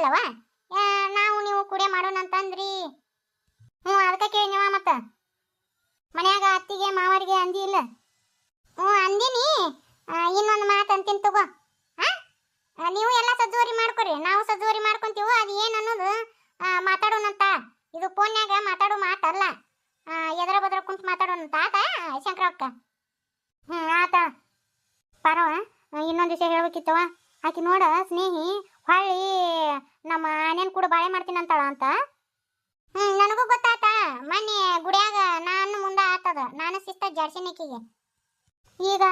ಆ, ನಾವು ನೀವು ಕುಡಿಯ ಮಾಡೋಣ ಅಂತಂದ್ರಿ. ಹ್ಞೂ ಅದಕ್ಕೆ ಕೇಳಿನವ ಮತ್ತ. ಮನ್ಯಾಗ ಅತ್ತಿಗೆ ಮಾವರಿಗೆ ಅಂದಿ ಇಲ್ಲ? ಹ್ಞೂ ಅಂದಿನಿ. ಇನ್ನೊಂದು ಮಾತು ಅಂತೀನಿ ತಗೋ. ಹಾ ನೀವು ಎಲ್ಲ ಸಜ್ಜುವರಿ ಮಾಡ್ಕೊರಿ. ನಾವು ಸಜ್ಜುವರಿ ಮಾಡ್ಕೊಂತೀವೋ ಅದು ಏನು ಅನ್ನೋದು ಮಾತಾಡೋಣಂತ. ಇದು ಫೋನ್ಯಾಗ ಮಾತಾಡೋ ಮಾತಲ್ಲ ಎದರ ಬದರ ಕುಂತು ಮಾತಾಡೋಣಂತ. ಆತ ಶಂಕರಕ್ಕ ಹ್ಞೂ ಆತ. ಪರವ ಇನ್ನೊಂದು ವಿಷಯ ಹೇಳ್ಬೇಕಿತ್ತವ ಆಕೆ ನೋಡ ಸ್ನೇಹಿ ಹೊಳ್ಳಿ ನಮ್ಮ ಆನೇನ್ ಕೂಡ ಬಾಳೆ ಮಾಡ್ತೀನಂತಾಳ ಅಂತ. ಹ್ಮ್, ನನಗೂ ಗೊತ್ತಾತ ಮೊನ್ನೆ ಗುಡಿಯಾಗ ನಾನು ಮುಂದೆ ಆತದ. ನಾನು ಶಿಸ್ತ ಜಾಡ್ಸಿನಕಿಗೆ ಈಗ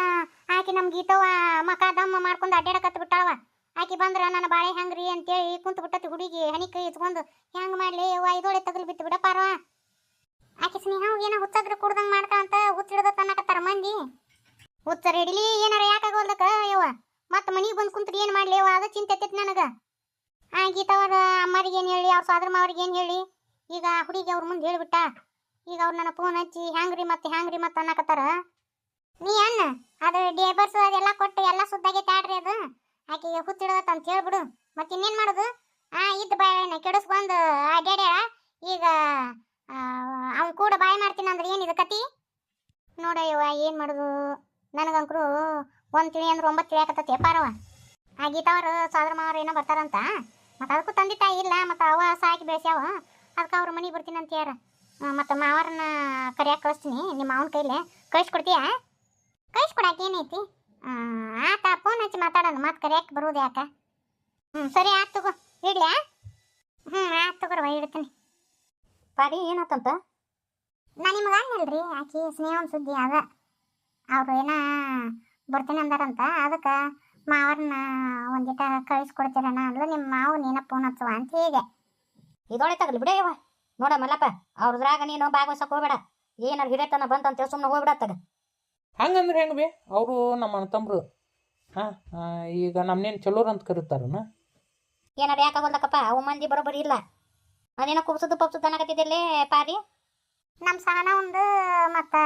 ಆಕಿ ನಮ್ ಗೀತವ ಮಕ ದಮ್ಮ ಮಾಡ್ಕೊಂಡು ಅಡ್ಡಾಡಕತ್ ಬಿಟ್ಟಾವ ಆಕಿ ಬಂದ್ರ, ನನ್ನ ಬಾಳೆ ಹೆಂಗ್ರಿ? ಅಂತೇಳಿ ಕುಂತು ಬಿಟ್ಟತಿ ಹುಡುಗಿ. ಹನಿ ಕೈ ಇಟ್ಕೊಂಡು ಹೆಂಗ್ ಮಾಡ್ಲಿ ಯವ್ವ? ಇದೋಳೆ ತಗಲ್ ಬಿತ್ತು ಬಿಡ ಪಾರವ. ಆಕಿ ಸ್ನೇಹ ಏನೋ ಹುಚ್ಚಗ್ರ ಕುಡ್ದಂಗ್ ಮಾಡ್ತಾ ಅಂತ ಹುಚ್ಚಿಡ್ದ ತನ್ನಕತ್ತಾರ ಮಂದಿ. ಹುಚ್ಚರ ಹಿಡಿಲಿ ಏನಾರ ಯಾಕಾಗೋಲ್ದಕ್ಕ ಯವ್ವ? ಮತ್ತ ಮನೆಗೆ ಬಂದು ಕುಂತ್ರಿ ಏನು ಮಾಡ್ಲಿ ಅದ ಚಿಂತೆ ಐತಿ ನನಗ. ಆ ಗೀತವ್ರ ಅಮ್ಮರಿಗೆ ಏನು ಹೇಳಿ, ಅವ್ರ ಸ್ವಾದ್ರ ಮಾವರಿಗೆ ಏನು ಹೇಳಿ? ಈಗ ಹುಡುಗಿ ಅವ್ರ ಮುಂದೆ ಹೇಳ್ಬಿಟ್ಟ. ಈಗ ಅವ್ರು ನನ್ನ ಫೋನ್ ಹಚ್ಚಿ, ಹ್ಯಾಂಗ್ರಿ ಮತ್ತೆ ಹ್ಯಾಂಗ್ರಿ ಮತ್ತೆ ಅನ್ನಕತ್ತಾರ. ನೀ ಅನ್ನ ಅದು ಡೇಬರ್ಸ್ ಅದೆಲ್ಲ ಕೊಟ್ಟು, ಎಲ್ಲ ಸುದ್ದಾಗೈತೆ ತಾಡ್ರಿ ಅದು. ಆಕೆಗೆ ಹುಚ್ಚಿಡದತ್ತ ಅಂತ ಹೇಳ್ಬಿಡು. ಮತ್ತೆ ಇನ್ನೇನು ಮಾಡೋದು? ಆ ಇದ್ದ ಬಾಯನ್ನ ಕೆಡಿಸ್ಕೊಂಡು ಅಡ್ಯಾಡ್ಯಾಳ ಈಗ ಅವ್ನು ಕೂಡ ಬಾಯ್ ಮಾಡ್ತೀನಿ ಅಂದ್ರೆ ಏನಿದೆ ಕತಿ? ನೋಡಯ್ಯವ ಏನು ಮಾಡೋದು? ನನಗಂಕರು ಒಂದು ತಿಳಿ ಅಂದ್ರೆ ಒಂಬತ್ತು ತಿಳಿಯಾಕತ್ತತಿ ಪಾರವ ಆ ಗೀತಾವ್ರು ಸಾದ್ರ ಮಾವ್ರು ಏನೋ ಬರ್ತಾರಂತ. ಮತ್ತು ಅದಕ್ಕೂ ತಂದೆ ತಾಯಿ ಇಲ್ಲ ಮತ್ತು ಅವ ಸಾಕಿ ಬೆಳೆಸ್ಯಾವ. ಅದಕ್ಕೆ ಅವ್ರ ಮನೆಗೆ ಬರ್ತೀನಿ ಅಂತ ಯಾರ ಮತ್ತು ಮಾವರನ್ನ ಕರಿಯಾಕೆ ಕಳಿಸ್ತೀನಿ ನಿಮ್ಮ ಮಾವನ ಕೈಲಿ. ಕಳಿಸ್ಕೊಡ್ತೀಯಾ? ಕಳಿಸ್ಕೊಡಕ್ಕೆ ಏನೈತಿ? ಆತ ಫೋನ್ ಹಚ್ಚಿ ಮಾತಾಡೋಣ ಮತ್ತೆ ಕರಿಯಾಕೆ ಬರೋದು ಯಾಕ? ಹ್ಞೂ ಸರಿ ಆಯ್ತು ತಗೋ. ಇಡ್ಲ್ಯಾ? ಹ್ಞೂ ಆಯ್ತು ತಗೋರವ ಇಡ್ತೀನಿ. ಪಾರಿ ಏನಾತಂತ? ನಾನು ನಿಮ್ಗೆ ಅನ್ನಲ್ರಿ ಆಕಿ ಸ್ನೇಹ ಸುದ್ದಿ ಅದ. ಅವ್ರು ಏನ ಬರ್ತೀನಿ ಅಂದಾರಂತ. ಅದಕ್ಕೆ ಮಾವರನ್ನ ಒಂದಿಟ ಕಳಿಸ್ಕೊಡ್ತೀರಣ್ಣ ಅಂದ್ಲು. ನಿಮ್ಮ ಮಾವು ನೀನ ಫೋನ್ ಹಚ್ಚುವ ಅಂತ ಹೀಗೆ. ಇದೊಳೆ ತಗಲಿ ಬಿಡೇ ಇವ ನೋಡ ಮಲ್ಲಪ್ಪ ಅವ್ರದ್ರಾಗ ನೀನು ಭಾಗವಹಿಸಕ್ ಹೋಗ್ಬೇಡ. ಏನಾರ ಹಿರೇತನ ಬಂತಂತ ಸುಮ್ಮನೆ ಹೋಗ್ಬಿಡ ತಗ. ಹಂಗಂದ್ರೆ ಹೆಂಗೆ ಬಿ? ಅವರು ನಮ್ಮ ತಮ್ರು. ತಮ್ಮರು ಹಾಂ ಈಗ ನಮ್ಮನೇನು ಚಲೋರು ಅಂತ ಕರೀತಾರನ? ಯಾಕೆ ಯಾಕಾಗೋಲ್ದಕ್ಕಪ್ಪ ಅವು ಮಂದಿ ಬರೋಬ್ಬರಿ ಇಲ್ಲ. ಅದೇನೋ ಕುಬ್ಸದು ಪಪ್ಸದು ಅನ್ನಕತ್ತಿದ್ದಲ್ಲಿ ಪಾರಿ? ನಮ್ಮ ಸಹನ ಒಂದು ಮತ್ತು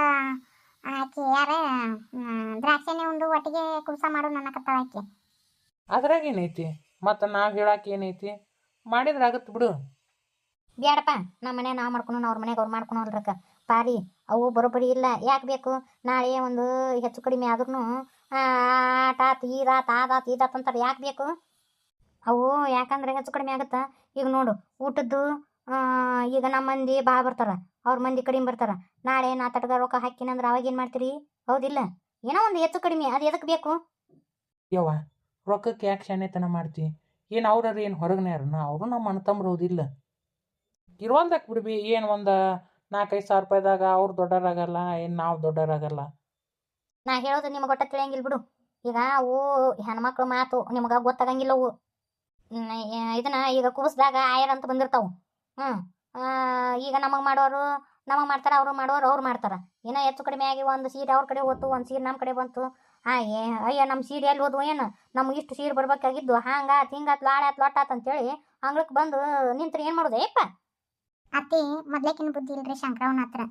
ಆಕಿ ಯಾರ ದ್ರಾಕ್ಷಿನೇ ಉಂಡು ಒಟ್ಟಿಗೆ ಕುಬ್ಸ ಮಾಡು ನನ್ನ ಆಕಿ ಅದ್ರಾಗ ಏನೈತಿ? ಮತ್ತೆ ನಾವು ಹೇಳಕ್ಕೆ ಏನೈತಿ? ಮಾಡಿದ್ರೆ ಆಗತ್ತೆ ಬಿಡು. ಬೇಡಪ್ಪ ನಮ್ಮ ಮನೆ ನಾವು ಮಾಡ್ಕೊಂಡು ಅವ್ರ ಮನೆಗೆ ಅವ್ರು ಮಾಡ್ಕೊಂಡು ಅಲ್ರಕ್ಕ. ಪಾರಿ ಅವು ಬರೋಬ್ಬರಿ ಇಲ್ಲ. ಯಾಕೆ ಬೇಕು? ನಾಳೆ ಒಂದು ಹೆಚ್ಚು ಕಡಿಮೆ ಆದ್ರೂ ಆಟ ತೀರಾತ್ ಆದಾತ್ ಈದಾತ್ ಅಂತಾರೆ. ಯಾಕೆ ಬೇಕು? ಅವು ಯಾಕಂದ್ರೆ ಹೆಚ್ಚು ಕಡಿಮೆ ಆಗುತ್ತಾ. ಈಗ ನೋಡು ಊಟದ್ದು ಈಗ ನಮ್ಮ ಮಂದಿ ಭಾಳ ಬರ್ತಾರ ಅವ್ರ ಮಂದಿ ಕಡಿಮೆ ಬರ್ತಾರ. ನಾಳೆ ನಾ ತಟಗ ರೊಕ್ಕ ಹಾಕಿನಂದ್ರೆ ಅವಾಗ ಏನು ಮಾಡ್ತೀರಿ? ಹೌದಿಲ್ಲ. ಏನೋ ಒಂದು ಹೆಚ್ಚು ಕಡಿಮೆ ಅದು ಎದಕ್ಕೆ ಬೇಕು? ಯವ್ವ ರೊಕ್ಕಕ್ಕೆ ಯಾಕೆ ಶಾನೆತನ ಮಾಡ್ತಿ? ಏನು ಅವ್ರ ಏನು ಹೊರಗನೆ ನಾ ಅವರು ನಮ್ಮ ಅಣ್ಣ ತಮ್ಮರು ಹೌದಿಲ್ಲ. ಇರುವಂದಕ್ಕೆ ಬಿಡ್ಬಿ ಏನು ಒಂದು ನಾಲ್ಕೈದು ಸಾವಿರ ರೂಪಾಯಿದಾಗ ಅವ್ರು ದೊಡ್ಡರಾಗಲ್ಲ ಏನು ನಾವು ದೊಡ್ಡರಾಗಲ್ಲ. ನಾ ಹೇಳೋದು ನಿಮಗೆ ಗೊತ್ತ ತಿಳಿಯಂಗಿಲ್ಲ ಬಿಡು. ಈಗ ಅವು ಹೆಣ್ಮಕ್ಳು ಮಾತು ನಿಮಗೆ ಗೊತ್ತಾಗಂಗಿಲ್ಲ ಅವು. ಹ್ಮ್, ಇದನ್ನ ಈಗ ಕೂಸ್ದಾಗ ಆಯರ್ ಅಂತ ಬಂದಿರ್ತಾವು. ಹ್ಞೂ ಈಗ ನಮಗೆ ಮಾಡೋರು ನಮಗೆ ಮಾಡ್ತಾರೆ ಅವರು ಮಾಡೋರು ಅವ್ರು ಮಾಡ್ತಾರೆ. ಏನೋ ಹೆಚ್ಚು ಕಡಿಮೆ ಆಗಿ ಒಂದು ಸೀರೆ ಅವ್ರ ಕಡೆ ಹೋತು ಒಂದು ಸೀರೆ ನಮ್ಮ ಕಡೆ ಬಂತು. ಆ ಏ ಅಯ್ಯ ನಮ್ಮ ಸೀರೆ ಎಲ್ಲಿ ಹೋದ್ವು ಏನು? ನಮ್ಗೆ ಇಷ್ಟು ಸೀರೆ ಬರ್ಬೇಕಾಗಿದ್ದು. ಹಂಗಾತ್ ಹಿಂಗಾತ್ ಲಾಳಾತ್ ಲೊಟ್ಟಾತ್ ಅಂತೇಳಿ ಅಂಗ್ಳಕ್ಕೆ ಬಂದು ನಿಂತ್ರ ಏನು ಮಾಡೋದು ಏಪ್ಪ ಅತ್ತಿ ಮೊದ್ಲೇಕಿನ ಬುದ್ಧಿ ಇಲ್ರಿ ಶಂಕರವನ ಹತ್ರ.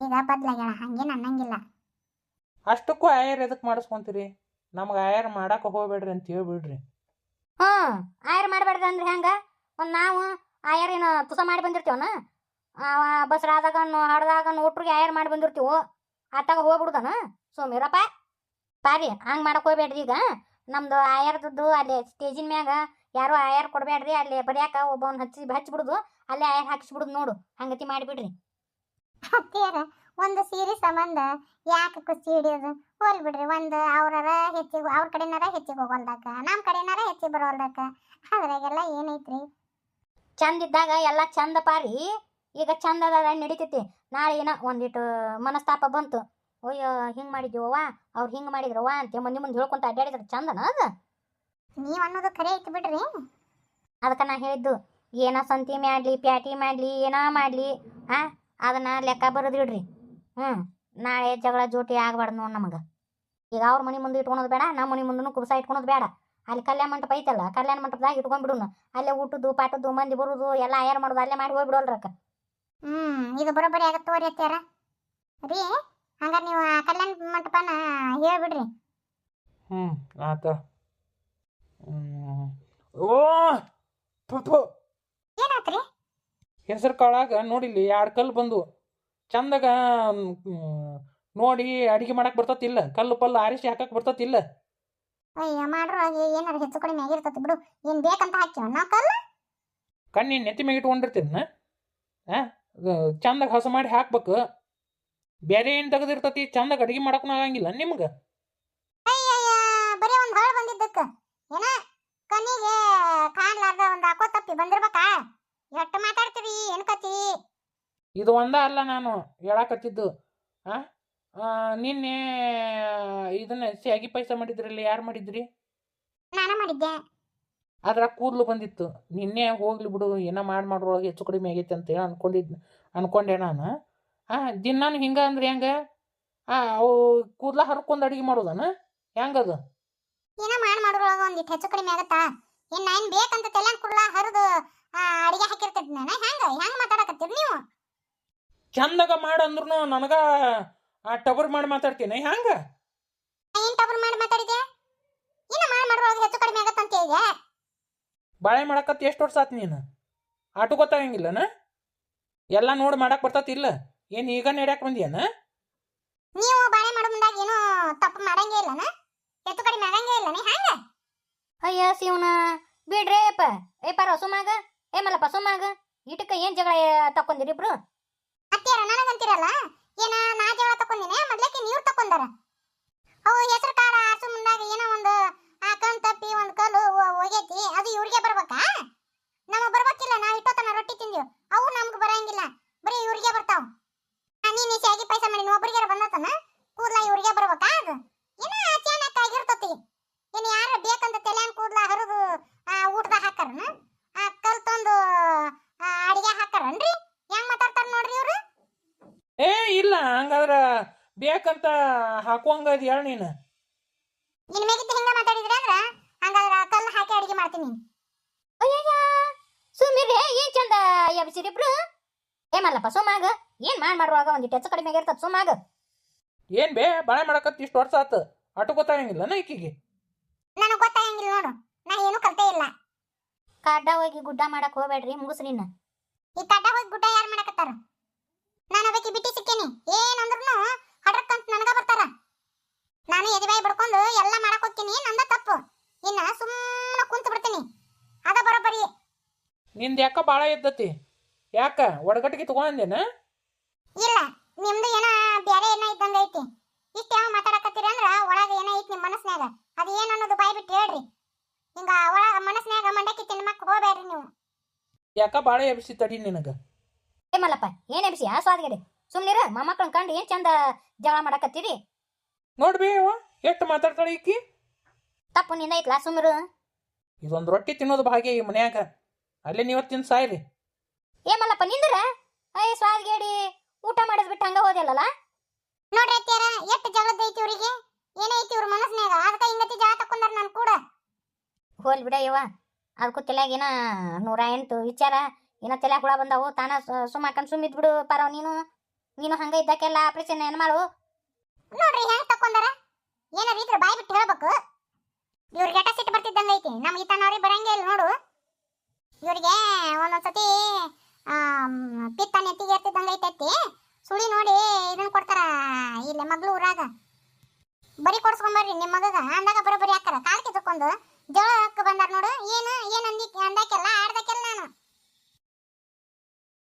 ಈಗ ಬದ್ಲಾಗ್ಯಾಳ ಹಂಗೇನು ಅನ್ನಂಗಿಲ್ಲ. ಅಷ್ಟಕ್ಕೂ ಆಯರ್ ಎದಕ್ಕೆ ಮಾಡಿಸ್ಕೊಂತೀರಿ? ನಮ್ಗೆ ಆಯರ್ ಮಾಡಕ್ಕೆ ಹೋಗ್ಬೇಡ್ರಿ ಅಂತ ಹೇಳ್ಬಿಡ್ರಿ ಹ್ಞೂ ಆಯರ್ ಮಾಡಬೇಡ್ರಿ ಅಂದ್ರೆ ಹೆಂಗೆ? ಒಂದು ನಾವು ಆಯರ್ ಏನು ತುಸ ಮಾಡಿ ಬಂದಿರ್ತೀವನ? ಬಸ್ರಾದಾಗ ಹಾಡ್ದಾಗ ನೋಟ್ರು ಆಯರ್ ಮಾಡಿ ಬಂದಿರ್ತೀವಿ? ಆತಾಗ ಹೋಗ್ಬಿಡ್ದನ? ಸೋಮಿರಪ್ಪ ಪಾರಿ, ಹಂಗೆ ಮಾಡ್ಕೋಬೇಡ್ರಿ ಹೋಗ್ಬೇಡ್ರಿ ಈಗ. ನಮ್ದು ಆಯರ್ದದ್ದು ಅಲ್ಲಿ ಸ್ಟೇಜಿನ ಮ್ಯಾಗ ಯಾರು ಆಯರ್ ಕೊಡಬೇಡ್ರಿ. ಅಲ್ಲಿ ಬಡಿಯಾಕ ಒಬ್ಬವ್ನ ಹಚ್ಚಿ, ಹಚ್ಬಿಡುದು. ಅಲ್ಲೇ ಆಯರ್ ಹಾಕಿಸ್ಬಿಡುದು ನೋಡು. ಹಂಗತಿ ಮಾಡಿಬಿಡ್ರಿ. ಅತ್ತಿಯರ ಒಂದು ಸೀರೆ ಸಂಬಂಧ ಯಾಕೆ ಕುಸ್ತಿ ಹಿಡಿಯೋದು? ಹೋಲ್ ಬಿಡ್ರಿ ಒಂದು ಅವ್ರ ಹೆಚ್ಚಿಗೆ, ಅವ್ರ ಕಡೆನಾರ ಹೆಚ್ಚಿಗೆ ಹೋಗೋಲ್ದಕ್ಕ. ನಮ್ಮ ಕಡೆನಾರ ಹೆಚ್ಚಿಗೆ ಬರೋಲ್ದಕ್ಕ. ಅದ್ರಾಗೆಲ್ಲ ಏನೈತ್ರಿ? ಚಂದ ಇದ್ದಾಗ ಎಲ್ಲ ಚಂದ ಪಾರಿ. ಈಗ ಚಂದ ಅದ ನಡೀತೈತಿ. ನಾಳೆ ಏನೋ ಒಂದಿಟ್ಟು ಮನಸ್ತಾಪ ಬಂತು. ಅಯ್ಯೋ ಹಿಂಗೆ ಮಾಡಿದ್ವವ್ವ ಅವ್ರು ಹಿಂಗೆ ಮಾಡಿದ್ರವ್ವ ಅಂತ ಮಂದಿ ಮುಂದೆ ಹೇಳ್ಕೊಂತ ಅಡ್ಡಾಡಿದ್ರೆ ಚಂದನ ಅದು? ನೀವ್ ಅನ್ನೋದು ಕರೆ ಐತಿ ಬಿಡ್ರಿ. ಅದಕ್ಕೆ ನಾ ಹೇಳಿದ್ದು ಏನೋ ಸಂತಿ ಮಾಡಲಿ ಪ್ಯಾಟಿ ಮಾಡಲಿ ಏನೋ ಮಾಡಲಿ ಆ ಅದನ್ನ ಲೆಕ್ಕ ಬರೋದಿಡ್ರಿ ಹ್ಞೂ ನಾಳೆ ಜಗಳ ಜೋಟಿ ಆಗ್ಬಾರ್ದು ನೋಡಿ ನಮಗೆ. ಈಗ ಅವ್ರ ಮನೆ ಮುಂದೆ ಇಟ್ಕೊಳೋದು ಬೇಡ ನಮ್ಮ ಮನೆ ಮುಂದೂ ಕುಬಸ ಇಟ್ಕೊಳೋದು ಬೇಡ. ಅಲ್ಲಿ ಕಲ್ಯಾಣ ಮಂಟಪ ಐತಲ್ಲ ಕಲ್ಯಾಣ ಮಂಟಪದಾಗ ಇಟ್ಕೊಂಡ್ಬಿಡುನು. ಅಲ್ಲೇ ಊಟದ್ದು ಪಾಟದ್ದು ಮಂದಿ ಬರೋದು ಎಲ್ಲ ಆಯಾರ ಮಾಡೋದು ಅಲ್ಲೇ ಮಾಡಿ ಹೋಗ್ಬಿಡೋಲ್ರಕ್ಕ ಹ್ಮ್ ಇದು ಬರೋಬ್ಬರಿ ಆಗತ್ತೆ ತೋರಿ ಅತ್ಯಾರ ರೀ ಹಂಗಾರೆ ನೀವು ಆ ಕಲ್ಯಾಣ ಮಂಟಪನ ಹೇಳ್ಬಿಡ್ರಿ. ಹ್ಞೂ ಆತ. ಹ್ಮ್. ಓ ಏನಾತ್ರಿ? ಹೆಸರು ಕಾಳಾಗ ನೋಡಿಲ್ಲಿ ಎರಡು ಕಲ್ಲು ಬಂದು ಚಂದಾಗ ನೋಡಿ ಅಡಿಗೆ ಮಾಡಕ್ ಬರ್ತತಿಲ್ಲ. ಕಲ್ಲು ಪಲ್ಲು ಆರಿಸಿ ಹಾಕಕ್ ಬರ್ತತಿಲ್ಲ. ಅಯ್ಯ ಮಾಡ್ರೊಳಗೆ ಏನಾರ ಹೆಚ್ಚು ಕಡಿಮೆ ಆಗಿರ್ತತಿ ಬಿಡು. ಏನ್ ಬೇಕಂತ ಹಾಕ್ಯವ ನಾಕಲ್ಲ? ಕಣ್ಣಿ ನೆತ್ತಿ ಮ್ಯಾಗ ಇಟ್ಕೊಂಡಿರ್ತೀನಿ ಚಂದಾಗ ಹಸ ಮಾಡಿ ಹಾಕ್ಬೇಕು. ಬೇರೆ ಏನು ತೆಗೆದಿರ್ತತಿ ಚಂದಾಗ ಅಡಿಗೆ ಮಾಡಕ್ಕೂ ಆಗಂಗಿಲ್ಲ ನಿಮ್ಗೆ? ಬರೀ ಒಂದ್ ಹೊಳ ಬಂದಿದ್ದಕ್ಕ. ಏನ? ಕಣ್ಣಿಗೆ ಕಾಣ್ಲಾರ್ದ ಒಂದ್ ಹಾಕೋ ತಪ್ಪಿ ಬಂದಿರ್ಬೇಕಾ? ಎಷ್ಟು ಮಾತಾಡ್ತೀರಿ ಏನ್ ಕತಿ ಇದು ಒಂದ ಅಲ್ಲ ನಾನು ಹೇಳಾಕತ್ತಿದ್ದು ಆ, ನಿನ್ನೆ ಇದನ್ನ ಸ್ಯಾಗಿ ಪಾಯಸ ಮಾಡಿದ್ರಲ್ಲ ಯಾರು ಮಾಡಿದ್ರಿ? ನಾನು ಮಾಡಿದ್ದೆ. ಅದ್ರಾಗ ಕೂದಲು ಬಂದಿತ್ತು. ನಿನ್ನೆ ಹೋಗ್ಲಿ ಬಿಡು ಏನೋ ಮಾಡಿ ಮಾಡೋಳಗೆ ಹೆಚ್ಚು ಕಡಿಮೆ ಆಗೈತೆ ಅಂತ ಹೇಳಿ ಅನ್ಕೊಂಡಿದ್ ಅನ್ಕೊಂಡೆ ನಾನು. ಆ ದಿನಾನು ಹಿಂಗ ಅಂದ್ರೆ ಹೆಂಗ? ಆ ಅವು ಕೂದಲ ಹರ್ಕೊಂಡು ಅಡಿಗೆ ಮಾಡೋದನ? ಹೆಂಗದು? ಏನ ಮಾಡ್ ಮಾಡೋದ್ರೊಳಗ ಒಂದಿಟ್ಟು ಹೆಚ್ಚು ಕಡಿಮೆ ಆಗತ್ತಾ? ಏನ್ ನಾ ಏನ್ ಬೇಕಂತ ತಲೆ ಕುಡ್ಲ ಹರಿದು ಅಡಿಗೆ ಹಾಕಿರ್ತೈತಿ ನಾನು? ಹೆಂಗ? ಹೆಂಗ್ ಮಾತಾಡಕತ್ತೀರಿ ನೀವು? ಚಂದಾಗ ಮಾಡಂದ್ರು ನನಗ ಆ ಟಬರ್ ಮಾಡಿ ಮಾತಾಡ್ತೀನಿ ಹ್ಯಾಂಗ ಏನ್ ಟಬರ್ ಮಾಡಿ ಮಾತಾಡಿದೆ ಏನ ಮಾಡ್ ಮಾಡೋದ್ರೊಳಗ ಹೆಚ್ಚು ಕಡಿಮೆ ಆಗತ್ತಂತ ಹೇಗೆ ಬಾಳೆ ಮಾಡಕತ್ತಿ ಎಷ್ಟು ವರ್ಷ ಆತ್ ನೀನು? ಆಟು ಗೊತ್ತಾಗಂಗಿಲ್ಲನ? ಎಲ್ಲ ನೋಡಿ ಮಾಡಕ್ ಬರ್ತತಿಲ್ಲ ಏನು ಈಗ ನಡ್ಯಾಕ್ ಬಂದಿಯನ? ನೀವು ಬಾಳೆ ಮಾಡೋ ಮುಂದಾಗ ಏನು ತಪ್ಪು ಮಾಡಂಗೇ ಇಲ್ಲನ? ಹೆಚ್ಚು ಕಡಿಮೆ ಆಗಂಗೇ ಇಲ್ಲನ ಹೆಂಗ? ಅಯ್ಯ ಶಿವನ ಬಿಡ್ರಿ ಅಪ್ಪ. ಏ ಪರ ಸುಮಾಗ ಏ ಮಲ್ಲಪ್ಪ ಸುಮಾಗ ಇಟಕ್ಕ ಏನ್ ಜಗಳ ತಕೊಂದಿರಿ ಇಬ್ರು? ನನಗೆ ನನಗಂತೀರಲ್ಲ? ಏನ ನಾ ಜೋಳ ತಕೊಂಡಿನಿ ಮೊದ್ಲಕ್ಕೆ ನೀರು ತಕೊಂಡಾರ ಅವು ಹೆಸರು ಕಾಳ ಆರ್ಸು ಮುಂದಾಗ ಏನೋ ಒಂದು ಆ ಕಣ್ ತಪ್ಪಿ ಒಂದು ಕಲ್ಲು ಒ- ಒಗೈತಿ ಅದು ಇವ್ರಿಗೆ ಬರ್ಬೇಕಾ ನಮಗ್ ಬರ್ಬೇಕಿಲ್ಲ ನಾವ್ ಇಟ್ಟೋತನ ರೊಟ್ಟಿ ತಿಂದಿವ್ ಅವು ನಮ್ಗ್ ಬರಂಗಿಲ್ಲ ಬರೀ ಇವ್ರಿಗೆ ಬರ್ತಾವ್ ಆ, ನೀನ್ ಈ ಶಾಗಿ ಪಾಯಸ ಮಾಡಿ ಒಬ್ರಿಗೆ ಬಂದತನ ಕೂದ್ಲ ಇವ್ರಿಗೆ ಬರ್ಬೇಕಾ ಅದು ಏನ ಅಚಾನಕ್ ಆಗಿರ್ತತಿ ಏನ್ ಯಾರ ಬೇಕಂತ ತೆಲ್ಯಾನ್ ಕೂದ್ಲ ಹರಿದು ಊಟದಾಗ ಹಾಕಾರನ ಆ ಕಲ್ ತಂದು ಆ, ಅಡಿಗೆ ಹಾಕಾರನ್ರಿ ಹೆಂಗ್ ಮಾತಾಡ್ತಾರ ನೋಡ್ರಿ ಇವ್ರು ಏ ಇಲ್ಲ ಹಂಗಾದ್ರ ಬೇಕಂತ ಹಾಕುವಂಗ ಹೇಳ ನೀನು. ಇನ್ ಮೇಗಿದ್ದು ಹಿಂಗ ಮಾತಾಡಿದ್ರಿ ಅಂದ್ರ ಹಂಗಾದ್ರ ಕಲ್ಲು ಹಾಕಿ ಅಡಿಗೆ ಮಾಡ್ತೀನಿ ಅಯ್ಯಯ್ಯ ಸುಮ್ಮಿರ್ರಿ ಏನ್ ಚಂದ ಬಿಸಿರಿ ಇಬ್ರು? ಏ ಮಲ್ಲಪ್ಪ ಸುಮಾಗ ಏನ್ ಮಾಡ್ ಮಾಡುವಾಗ ಒಂದಿಟ್ಟು ಹೆಚ್ಚು ಕಡಿಮೆ ಆಗಿರ್ತದ ಸುಮಾಗ ಏನ್ ಬೇ ಬಾಳೆ ಮಾಡಕತ್ತ ಇಷ್ಟು ವರ್ಷ ಆತು. ಆಟು ಗೊತ್ತಾಗಂಗಿಲ್ಲನ ಈಕಿಗೆ. ನನಗೆ ಗೊತ್ತಾಗಂಗಿಲ್ಲ ನೋಡು. ನಾ ಏನು ಕಲ್ತೇ ಇಲ್ಲ. ಕಾಡ್ಡ ಹೋಗಿ ಗುಡ್ಡ ಮಾಡಕ್ ಹೋಗ್ಬೇಡ್ರಿ ಮುಗಿಸ್ರಿ ಈ ಕಡ್ಡ ಹೋಗಿ ಗುಡ್ಡ ಯಾರು ಮಾಡಕತ್ತಾರ? ನಾನು ಅದಕ್ಕೆ ಬಿಟ್ಟಿ ಸಿಕ್ಕೇನಿ ಏನಂದ್ರೂ ಹಡ್ರಕ್ಕಂತ ನನಗ ಬರ್ತಾರ ನಾನು ಎದಿಬಾಯಿ ಬಡ್ಕೊಂಡು ಎಲ್ಲ ಮಾಡಕ್ ಹೋಗ್ತೀನಿ ನಂದ ತಪ್ಪು. ಇನ್ನ ಸುಮ್ಮನೆ ಕುಂತ ಬಿಡ್ತೀನಿ. ಅದ ಬರೋಬ್ಬರಿ ನಿಂದ ಯಾಕ ಬಾಳ ಎದ್ದತಿ? ಯಾಕ ಒಡಗಟ್ಟಿಗೆ ತಗೊಂಡೇನ ಇಲ್ಲ ನಿಮ್ದು ಏನೋ ಬೇರೆ ಏನ ಇದ್ದಂಗ ಐತಿ. ಇಷ್ಟ ಯಾವ ಮಾತಾಡಕತ್ತೀರಿ ಅಂದ್ರ ಒಳಗ ಏನ ಐತಿ ನಿಮ್ ಮನಸ್ನ್ಯಾಗ. ಅದ ಏನ್ ಅನ್ನೋದು ಬಾಯಿ ಬಿಟ್ಟು ಹೇಳ್ರಿ. ಹಿಂಗ ಒಳಗ ಮನಸ್ನ್ಯಾಗ ಮಂಡಕ್ಕಿ ತಿನ್ಮಕ್ ಹೋಗ್ಬೇಡ್ರಿ ನೀವು. ಯಾಕ ಬಾಳ ಎಬ್ಸಿ ತಡಿ ನಿನಗ? ಏ ಮಲ್ಲಪ್ಪ ಏನ್ ಎಬ್ಸಿ? ಆ ಸ್ವಾದಗಡೆ. ಸುಮ್ನಿರ ಮೊಮ್ಮಕ್ಕಳನ್ ಕಂಡು ಏನ್ ಚಂದ ಜಗಳ ಮಾಡಕತ್ತೀರಿ? ನೋಡ್ಬೇ ಅವ ಎಷ್ಟು ಮಾತಾಡ್ತಾಳೆ ಈಕಿ? ತಪ್ಪು ನಿನ್ನ ಐತ್ಲಾ ಸುಮರು ಇದೊಂದು ರೊಟ್ಟಿ ತಿನ್ನೋದು ಭಾಗ್ಯ ಈ ಮನ್ಯಾಗ. ಅಲ್ಲೇ ನೀವ ತಿನ್ ಸಾಯ್ರಿ. ಏ ಮಲ್ಲಪ್ಪ ನಿಂದ್ರ? ಅಯ್ಯ ಸ್ವಾದ್ಗೇಡಿ ಊಟ ಮಾಡಿದ್ ಬಿಟ್ಟು ಹಂಗ ಹೋದಲ್ಲ ನೋಡ್ರಿ ಅತ್ತಿಯರ ಎಷ್ಟು ಜಗಳದ ಐತಿ ಇವ್ರಿಗೆ? ಏನೈತಿ ಇವ್ರ ಮನಸ್ನ್ಯಾಗ? ಅದಕ್ಕ ಹಿಂಗತಿ ಜಾ ತಕ್ಕೊಂಡಾರ ನಾನು ಕೂಡ. ಹೋಲ್ ಬಿಡ ಯವ್ವ. ಅದಕ್ಕೂ ತಲೆಯಾಗ ಏನ ನೂರ ಎಂಟು ವಿಚಾರ ಏನ ತಲೆಯಾಗ ಹುಳ ಬಂದಾವು ತಾನ ಸುಮ್ಮಾಕಂಡ್ ಸುಮ್ಮಿದ್ ಬಿಡು ಪರವ್ ನೀನು. ನೀನು ಹಂಗ ಇದ್ದಕ್ಕೆಲ್ಲ ಆಪರೇಷನ್ ಏನ್ ಮಾಡು? ನೋಡ್ರಿ ಹೆಂಗ್ ತಕೊಂಡಾರ ಏನಾರ ಇದ್ರ ಬಾಯಿ ಬಿಟ್ಟು ಹೇಳ್ಬೇಕು. ಇವ್ರಿಗೆ ಎಟ ಸಿಟ್ಟು ಬರ್ತಿದ್ದಂಗ ಐತಿ. ನಮ್ಗೆ ತನ್ನವ್ರಿಗೆ ಬರಂಗೇ ಇಲ್ಲ ನೋಡು. ಇವ್ರಿಗೆ ಒಂದೊಂದ್ಸತಿ ಪಿತ್ತ ನೆತ್ತಿಗೆ ಇರ್ತಿದ್ದಂಗ ಐತೈತಿ ಸುಳಿ ನೋಡಿ ಇದನ್ನ ಕೊಡ್ತಾರ ಇಲ್ಲಿ ಮಗ್ಳು ಊರಾಗ. ಬರಿ ಕೊಡ್ಸ್ಕೊಂಬರ್ರಿ ನಿಮ್ಮ ಮಗಗ. ಅಂದಾಗ ಬರೋಬ್ಬರಿ ಹಾಕಾರ ಕಾಲ್ಕೆ ತಕೊಂಡು ಜಗಳಕ್ಕೆ ಬಂದಾರ ನೋಡು. ಏನು ಏನು ಅಂದಿ ಅಂದಾಕೆಲ್ಲ ಆಡ್ದಕ್ಕೆಲ್ಲ